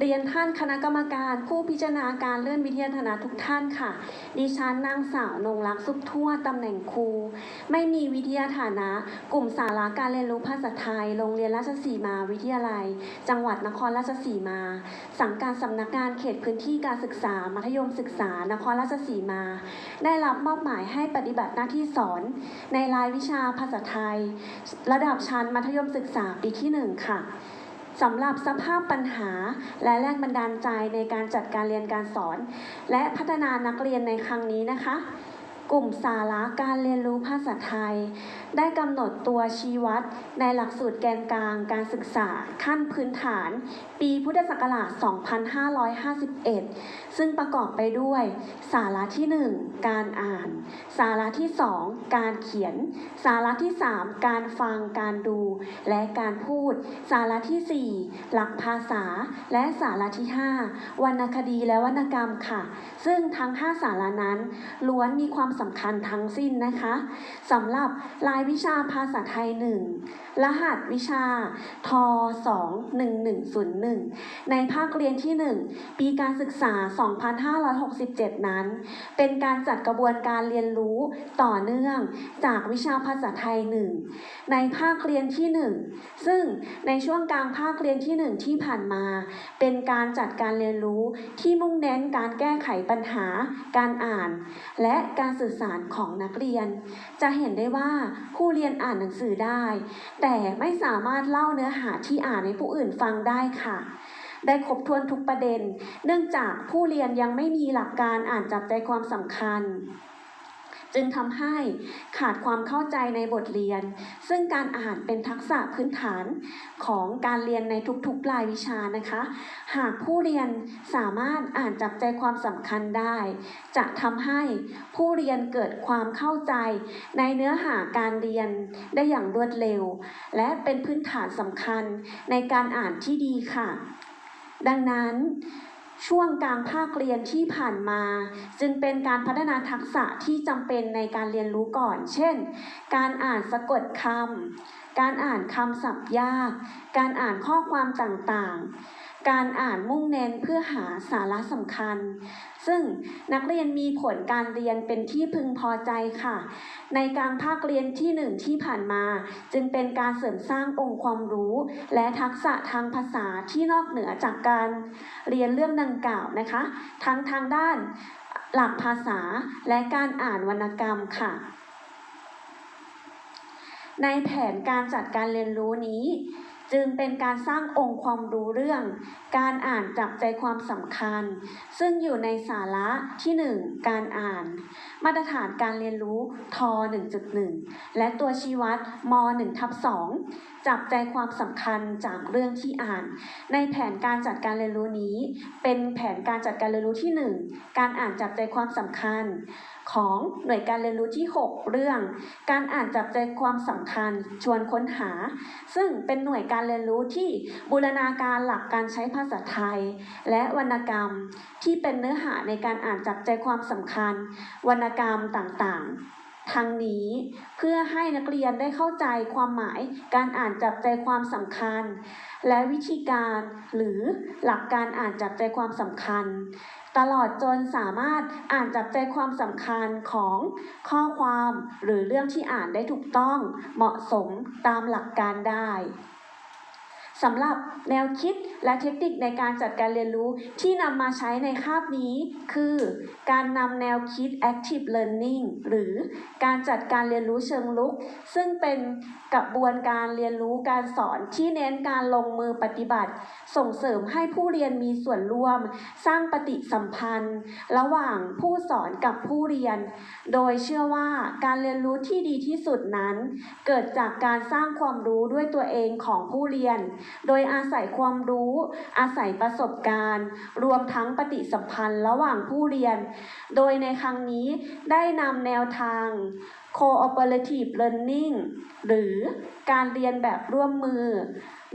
เรียนท่านคณะกรรมการผู้พิจารณาการเลื่อนวิทยาฐานะทุกท่านค่ะ ดิฉันนางสาวนงรักสุขทั่วตำแหน่งครู ไม่มีวิทยาฐานะ กลุ่มสาระการเรียนรู้ภาษาไทย โรงเรียนราชสีมาวิทยาลัย จังหวัดนครราชสีมา สังกัดสำนักงานเขตพื้นที่การศึกษา มัธยมศึกษา นครราชสีมา ได้รับมอบหมายให้ปฏิบัติหน้าที่สอน ในรายวิชาภาษาไทย ระดับชั้นมัธยมศึกษาปีที่หนึ่งค่ะ สำหรับสภาพปัญหาและแรงบันดาลใจในการจัดการเรียนการสอน และพัฒนานักเรียนในครั้งนี้นะคะ กลุ่มสาระการเรียนรู้ภาษาไทย ได้กำหนดตัวชี้วัดในหลักสูตรแกนกลางการศึกษาขั้นพื้นฐาน ปีพุทธศักราช 2551 ซึ่งประกอบไปด้วย สาระที่ 1 การอ่าน สาระที่ 2 การเขียน สาระที่ 3 การฟังการดู และการพูด สาระที่ 4 หลักภาษา และสาระที่ 5 วรรณคดีและวรรณกรรมค่ะ ซึ่งทั้ง 5 สาระนั้นล้วนมีความสำคัญทั้งสิ้นนะคะสำหรับรายวิชาภาษาไทย 1 รหัสวิชาท21101 ในภาคเรียนที่ 1 ปีการศึกษา 2567 นั้น เป็นการจัดกระบวนการเรียนรู้ต่อเนื่องจากวิชาภาษาไทย 1 ในภาคเรียนที่ 1 ซึ่งในช่วงกลางภาคเรียนที่ 1 ที่ผ่านมา เป็นการจัดการเรียนรู้ที่มุ่งเน้นการแก้ไขปัญหา การอ่าน และการสื่อสารของนักเรียน จะเห็นได้ว่าผู้เรียนอ่านหนังสือได้ แต่ไม่สามารถเล่าเนื้อหาที่อ่านให้ผู้อื่นฟังได้ค่ะ ได้ครบถ้วนทุกประเด็น เนื่องจากผู้เรียนยังไม่มีหลักการอ่านจับใจความสำคัญ จึงทำให้ขาดความเข้าใจในบทเรียน ซึ่งการอ่านเป็นทักษะพื้นฐานของการเรียนในทุกๆรายวิชานะคะ หากผู้เรียนสามารถอ่านจับใจความสำคัญได้ จะทำให้ผู้เรียนเกิดความเข้าใจในเนื้อหาการเรียนได้อย่างรวดเร็ว และเป็นพื้นฐานสำคัญในการอ่านที่ดีค่ะ ดังนั้น ช่วงกลางภาคเรียนที่ผ่านมา จึงเป็นการพัฒนาทักษะที่จำเป็นในการเรียนรู้ก่อน เช่น การอ่านสะกดคำการอ่านคำศัพท์ยาก การอ่านข้อความต่างๆ การอ่านมุ่งเน้นเพื่อหาสาระสำคัญ ซึ่งนักเรียนมีผลการเรียนเป็นที่พึงพอใจค่ะ ในกลางภาคเรียนที่หนึ่งที่ผ่านมา จึงเป็นการเสริมสร้างองค์ความรู้ และทักษะทางภาษาที่นอกเหนือจากการเรียนเรื่องดังกล่าวนะคะ ทั้งทางด้านหลักภาษาและการอ่านวรรณกรรมค่ะ ในแผนการจัดการเรียนรู้นี้ จึงเป็นการสร้างองค์ความรู้เรื่อง การอ่านจับใจความสำคัญ ซึ่งอยู่ในสาระที่ 1 การอ่าน มาตรฐานการเรียนรู้ท 1.1 และตัวชี้วัดม1ทับ2 จับใจความสำคัญจากเรื่องที่อ่าน ในแผนการจัดการเรียนรู้นี้ เป็นแผนการจัดการเรียนรู้ที่ 1 การอ่านจับใจความสำคัญ ของหน่วยการเรียนรู้ที่ 6 เรื่อง การอ่านจับใจความสำคัญ ชวนค้นหา ซึ่งเป็นหน่วยการเรียนรู้ที่บูรณาการหลักการใช้ภาษาไทย และวรรณกรรมที่เป็นเนื้อหาในการอ่านจับใจความสำคัญ วรรณกรรมต่างๆ ทั้งนี้ เพื่อให้นักเรียนได้เข้าใจความหมายการอ่านจับใจความสำคัญ และวิธีการหรือหลักการอ่านจับใจความสำคัญ ตลอดจนสามารถอ่านจับใจความสำคัญของข้อความหรือเรื่องที่อ่านได้ถูกต้องเหมาะสมตามหลักการได้ สำหรับแนวคิดและเทคนิคในการจัดการเรียนรู้ที่นำมาใช้ในคาบนี้ คือการนำแนวคิด active learning หรือการจัดการเรียนรู้เชิงลุก ซึ่งเป็นกระบวนการเรียนรู้การสอนที่เน้นการลงมือปฏิบัติ ส่งเสริมให้ผู้เรียนมีส่วนร่วม สร้างปฏิสัมพันธ์ ระหว่างผู้สอนกับผู้เรียน โดยเชื่อว่าการเรียนรู้ที่ดีที่สุดนั้น เกิดจากการสร้างความรู้ด้วยตัวเองของผู้เรียนโดยอาศัยความรู้ อาศัยประสบการณ์ รวมทั้งปฏิสัมพันธ์ระหว่างผู้เรียน โดยในครั้งนี้ได้นำแนวทาง cooperative learning หรือการเรียนแบบร่วมมือ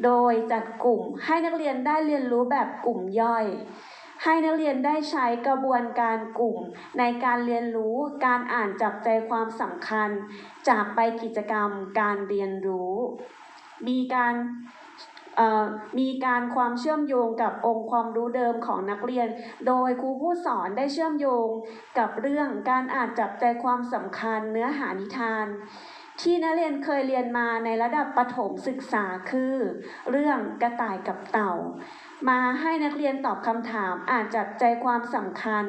โดยจัดกลุ่มให้นักเรียนได้เรียนรู้แบบกลุ่มย่อยให้นักเรียนได้ใช้กระบวนการกลุ่ม ในการเรียนรู้การอ่านจับใจความสำคัญ จากใบกิจกรรมการเรียนรู้ มีการ มีการความเชื่อมโยงกับองค์ความรู้เดิมของนักเรียน โดยครูผู้สอนได้เชื่อมโยงกับเรื่องการอ่านจับใจความสำคัญเนื้อหานิทาน ที่นักเรียนเคยเรียนมาในระดับประถมศึกษาคือ เรื่องกระต่ายกับเต่า มาให้นักเรียนตอบคำถามอ่านจับใจความสำคัญ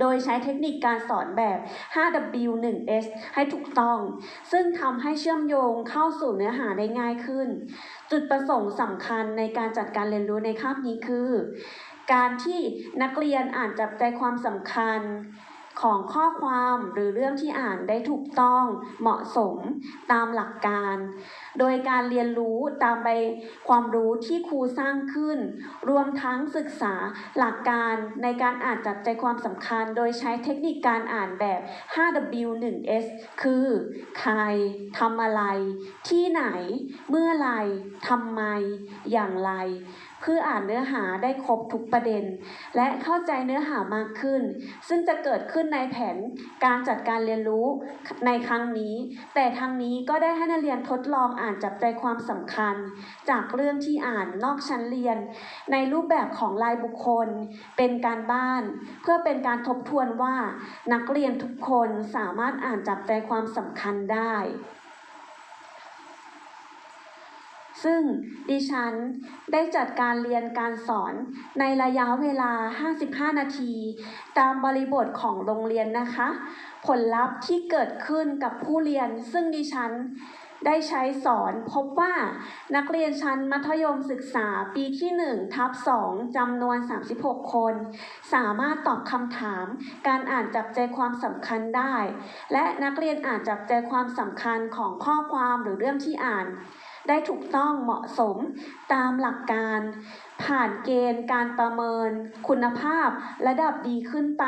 โดยใช้เทคนิคการสอนแบบ 5W1S ให้ถูกต้อง ซึ่งทำให้เชื่อมโยงเข้าสู่เนื้อหาได้ง่ายขึ้น จุดประสงค์สำคัญในการจัดการเรียนรู้ในคาบนี้คือ การที่นักเรียนอ่านจับใจความสำคัญ ของข้อความหรือเรื่องที่อ่านได้ถูกต้องเหมาะสมตามหลักการ โดยการเรียนรู้ตามไปความรู้ที่ครูสร้างขึ้น รวมทั้งศึกษาหลักการในการอ่านจับใจความสำคัญ โดยใช้เทคนิคการอ่านแบบ 5W1S คือ ใครทำอะไร ที่ไหน เมื่อไรทำไม อย่างไร เพื่ออ่านเนื้อหาได้ครบทุกประเด็น และเข้าใจเนื้อหามากขึ้น ซึ่งจะเกิดขึ้นในแผนการจัดการเรียนรู้ในครั้งนี้ แต่ทางนี้ก็ได้ให้นักเรียนทดลองอ่านจับใจความสำคัญ จากเรื่องที่อ่านนอกชั้นเรียน ในรูปแบบของรายบุคคล เป็นการบ้าน เพื่อเป็นการทบทวนว่านักเรียนทุกคนสามารถอ่านจับใจความสำคัญได้ ซึ่งดิฉันได้จัดการเรียนการสอนในระยะเวลา 55 นาที ตามบริบทของโรงเรียนนะคะ ผลลัพธ์ที่เกิดขึ้นกับผู้เรียน ซึ่งดิฉันได้ใช้สอนพบว่านักเรียนชั้นมัธยมศึกษาปีที่1ทับ2จำนวน 36 คน สามารถตอบคำถาม การอ่านจับใจความสำคัญได้ และนักเรียนอ่านจับใจความสำคัญของข้อความหรือเรื่องที่อ่าน ได้ถูกต้องเหมาะสมตามหลักการ ผ่านเกณฑ์การประเมินคุณภาพระดับดีขึ้นไป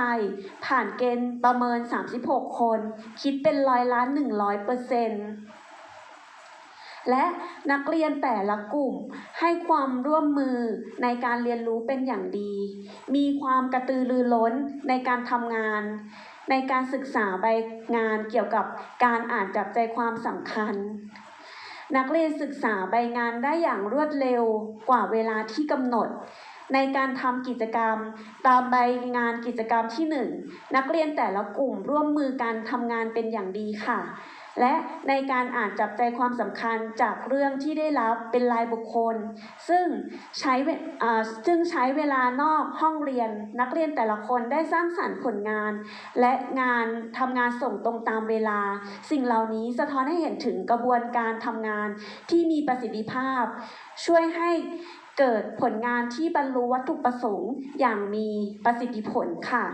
ผ่านเกณฑ์ประเมิน 36 คน คิดเป็นร้อยล้าน 100เปอร์เซ็นต์และนักเรียนแต่ละกลุ่มให้ความร่วมมือในการเรียนรู้เป็นอย่างดี มีความกระตือรือร้นในการทำงาน ในการศึกษาใบงานเกี่ยวกับการอ่านจับใจความสำคัญ นักเรียนศึกษาใบงานได้อย่างรวดเร็วกว่าเวลาที่กำหนด ในการทำกิจกรรม ตามใบงานกิจกรรมที่หนึ่งนักเรียนแต่ละกลุ่มร่วมมือการทำงานเป็นอย่างดีค่ะ และในการอ่านจับใจความสำคัญจากเรื่องที่ได้รับเป็นรายบุคคล ซึ่งใช้เวอ่าซึ่งใช้เวลานอกห้องเรียน นักเรียนแต่ละคนได้สร้างสรรค์ผลงาน และงานทำงานส่งตรงตามเวลา สิ่งเหล่านี้สะท้อนให้เห็นถึงกระบวนการทำงานที่มีประสิทธิภาพ ช่วยให้เกิดผลงานที่บรรลุวัตถุประสงค์อย่างมีประสิทธิผลค่ะ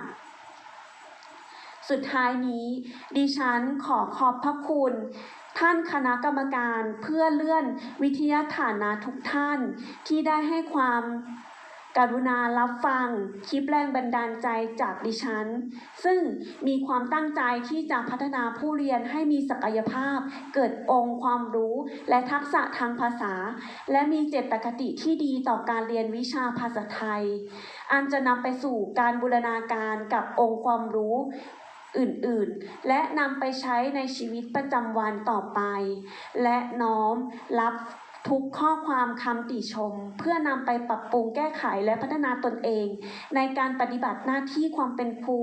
สุดท้ายนี้ ดิฉันขอขอบพระคุณ ท่านคณะกรรมการเพื่อเลื่อนวิทยาฐานะทุกท่าน ที่ได้ให้ความกรุณารับฟังคลิปแรงบันดาลใจจากดิฉัน ซึ่งมีความตั้งใจที่จะพัฒนาผู้เรียนให้มีศักยภาพ เกิดองค์ความรู้และทักษะทางภาษา และมีเจตคติที่ดีต่อการเรียนวิชาภาษาไทย อันจะนำไปสู่การบูรณาการกับองค์ความรู้ อื่นๆ และนำไปใช้ในชีวิตประจำวันต่อไป และน้อมรับทุกข้อความคำติชม เพื่อนำไปปรับปรุงแก้ไขและพัฒนาตนเอง ในการปฏิบัติหน้าที่ความเป็นครู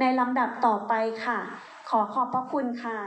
ในลำดับต่อไปค่ะ ขอขอบพระคุณค่ะ